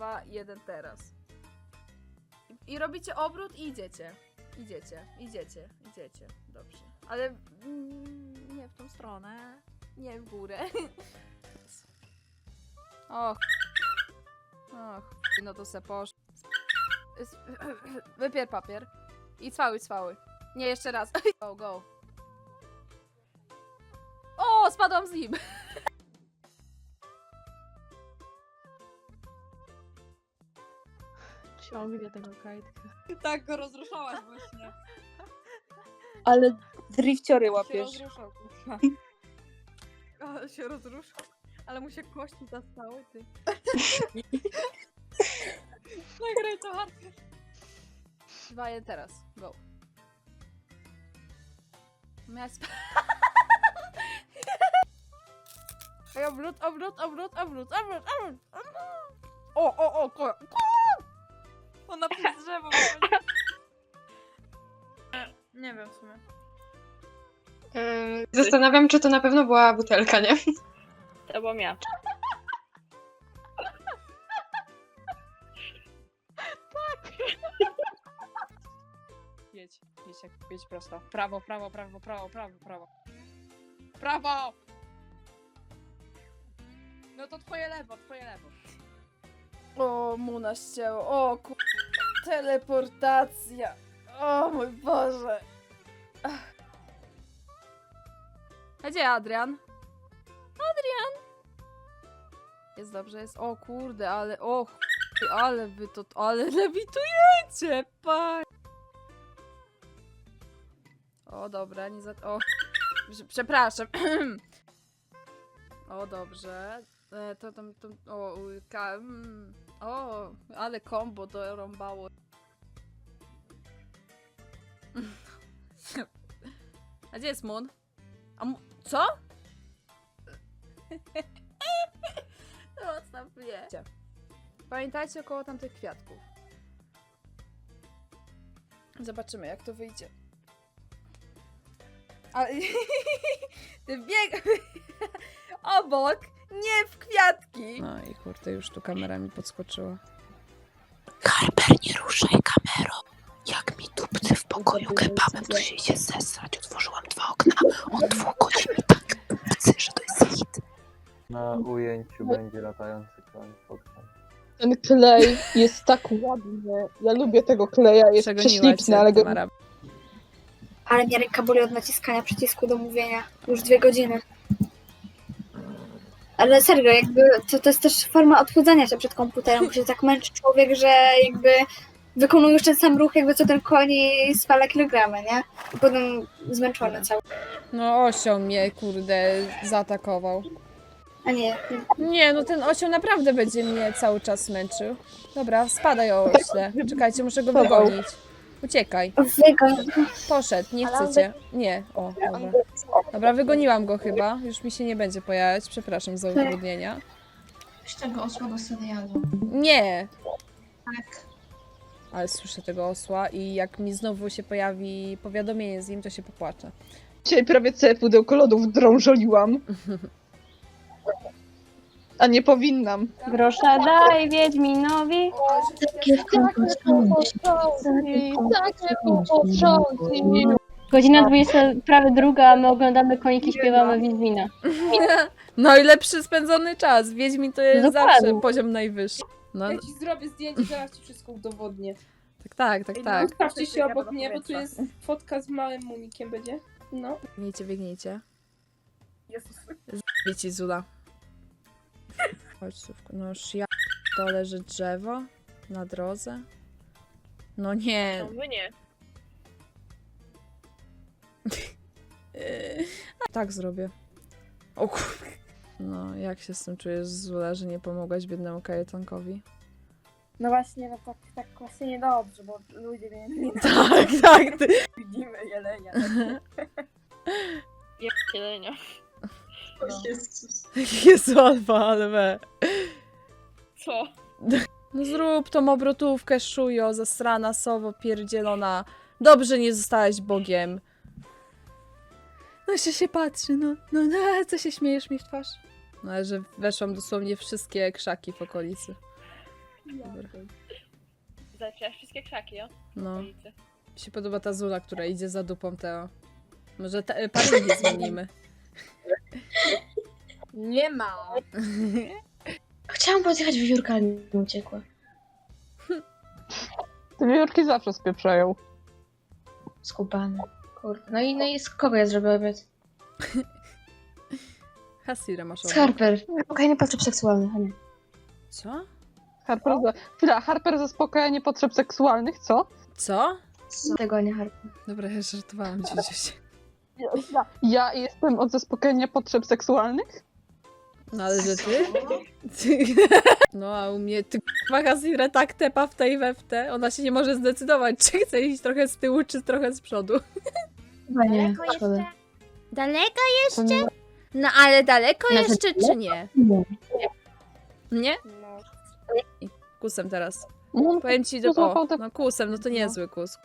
2, 1 teraz. I, I robicie obrót i idziecie. Idziecie, idziecie, idziecie. Dobrze. Ale mm, nie w tą stronę. Nie w górę. Och. Och. No to se posz. Wypier papier. I cwały, cwały. Nie, jeszcze raz. Go, go. O, spadłam z nim. Ciągnie tego kajtka. Tak go rozruszałaś właśnie. Ale drifciory Się łapiesz. rozruszał, kurwa. Ale się rozruszał. Ale mu się kości zastały, ty. Nagraj to hardcore. Dwa, jeden teraz. Go. Miałeś sp- Ej, obrót, obrót, obrót, obrót, obrót, obrót, obrót. O, o, o, ko- Ona przez drzewo. Nie wiem w sumie. Zastanawiam, czy to na pewno była butelka, nie? To byłam ja. Jedź, jedź, jak, jedź prosto. Prawo, prawo, prawo, prawo, prawo, prawo. Prawo! No to twoje lewo, twoje lewo. O, mu na ścięło. O, ku... Teleportacja. O mój Boże. Ach. A gdzie Adrian? Adrian! Jest dobrze, jest. O kurde, ale. O, chuj, ale wy to. Ale lewitujecie, pan. O, dobra, nie za. O, prze- przepraszam. O, dobrze. E, to tam, to, o, ka, mm, o, ale kombo to rąbało. A gdzie jest Moon? A mu, co? Odstaw mnie. Pamiętajcie około tamtych kwiatków. Zobaczymy jak to wyjdzie. Ale ty bieg obok, nie w kwiatki. No i kurde, już tu kamera mi podskoczyła. Harper, nie ruszaj kamerą. Jak mi dupcy w pokoju kebabem, to się się zesrać. Otworzyłam dwa okna. On dwóch godzin mi tak dupcy, że to jest hit. Na ujęciu będzie latający koń. Ten klej jest tak ładny. Ja lubię tego kleja, jest Przegoniła prześliczny, ale go Tamara. Ale mnie ręka boli od naciskania przycisku do mówienia. Już dwie godziny. Ale serio, jakby to, to jest też forma odchudzania się przed komputerem, bo się tak męczy człowiek, że jakby wykonuje już ten sam ruch, jakby co ten koń i spala kilogramy, nie? I potem zmęczony cały. No osioł mnie, kurde, zaatakował. A nie, Nie, no ten osioł naprawdę będzie mnie cały czas męczył. Dobra, spadaj o ośle. Czekajcie, muszę go wygonić. Uciekaj. wygoń. Poszedł, nie Ale on chcecie. Nie, o, dobra. Dobra, wygoniłam go chyba. Już mi się nie będzie pojawiać. Przepraszam za utrudnienia. Z tego osła do serialu. Nie! Tak. Ale słyszę tego osła i jak mi znowu się pojawi powiadomienie z nim, to się popłaczę. dzisiaj prawie całe pudełko lodów drążoliłam. A nie powinnam. Grosza daj Wiedźminowi. Godzina 20, prawie druga, a my oglądamy koniki, śpiewamy Wiedźmina. No i lepszy spędzony czas. Wiedźmin to jest Dokładnie. zawsze poziom najwyższy. No, Ja ci zrobię zdjęcie, zaraz ci wszystko udowodnię. tak, tak, tak, tak. Ustawcie się obok mnie, bo tu jest fotka z małym munikiem będzie. No. Biegnijcie, biegnijcie. Wiecie, Zula. Chodź, Słówku. No już ja to leży drzewo na drodze. No nie. Wy nie. Tak zrobię. O kur... No, jak się z tym czujesz, Zula, że nie pomogłaś biednemu kajetankowi? No właśnie, no tak, tak właśnie niedobrze, bo ludzie mnie nie Tak, tak, ty. widzimy jelenia. Jelenia. Jezu, alfa, ale we. Co? No zrób tą obrotówkę, szujo, zasrana, sowo, pierdzielona. Dobrze nie zostałaś Bogiem. No się się patrzy, no, no, no, co się śmiejesz mi w twarz? No, ale że weszłam dosłownie wszystkie krzaki w okolicy. Dobra. Zapiasz wszystkie krzaki, jo? No. Mi się podoba ta Zula, która idzie za dupą Teo. Może te, parę zmienimy. Nie ma. Chciałam podjechać w Jurka, ale mi uciekła. Te wiewiórki zawsze spieprzają. Skubany. Kurde. No i, no i z kogo ja zrobię obiad? Hasira masz Z obiad. Harper. Okej, nie potrzeb seksualnych, a nie. Co? Harper za... Chwila, Harper zaspokajanie potrzeb seksualnych, co? Co? Z tego, a nie Harper. Dobra, ja żartowałam ci gdzieś. Ja, ja jestem od zaspokojenia potrzeb seksualnych? No ale że ty? ty? No a u mnie ty Hasira tak tepa w tej we w te. Ona się nie może zdecydować, czy chce iść trochę z tyłu, czy trochę z przodu. Chyba nie, szkoda. Daleko To nie- No ale daleko Nawet jeszcze, czy nie? Nie. Nie? No. Kusem teraz. No, Powiem ci, do... złapał o, no kusem, no to niezły kus.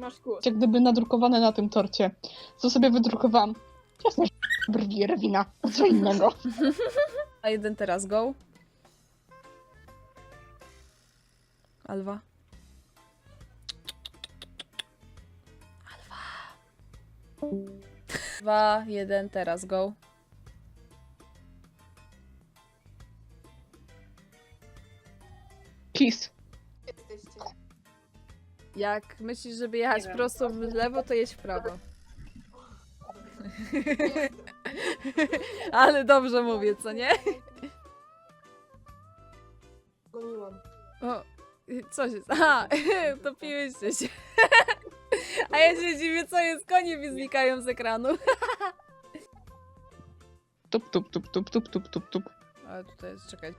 Masz jak gdyby nadrukowane na tym torcie. Co sobie wydrukowałam? Jasne, że brwi Rewina. Co innego. A jeden teraz, go. Alwa. Alwa. Dwa, jeden, teraz, go. Kiss. Jak myślisz, żeby jechać Nie wiem. prosto w lewo, to jedź w prawo. Ale dobrze mówię, co nie? Goniłam. O, co się... Aha, topiłyście się. A ja się dziwię, co jest, konie mi znikają z ekranu. Tup, tup, tup, tup, tup, tup, tup, tup. Ale tutaj jest, czekaj.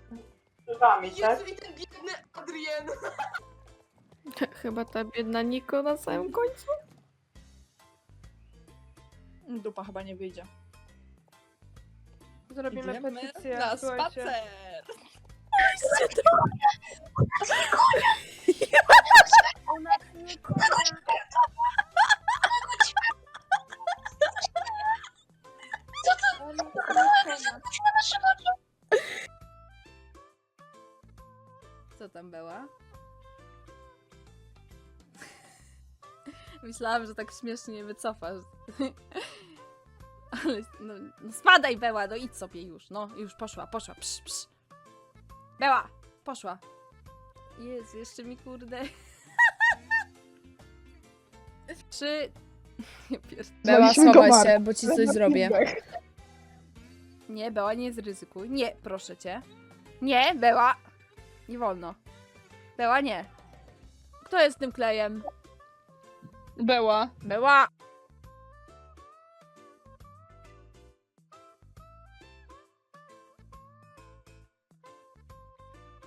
Jezu, i ten biedny Adrien. Chyba ta biedna Niko na samym końcu. Dupa chyba nie wyjdzie. Zrobimy Idziemy petycję, na słuchajcie. spacer. Co tam była? Myślałam, że tak śmiesznie wycofasz. Ale no, no spadaj Beła, no idź sobie już, no już poszła, poszła, psz, psz. Beła, poszła. Jezu, jeszcze mi kurde. Pierd... Beła, go schowaj się, bo ci coś zrobię. Nie, Beła, nie zryzykuj. Nie, proszę cię. Nie, Beła. Nie wolno. Beła, nie. Kto jest tym klejem? Beła. Beła.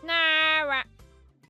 Na.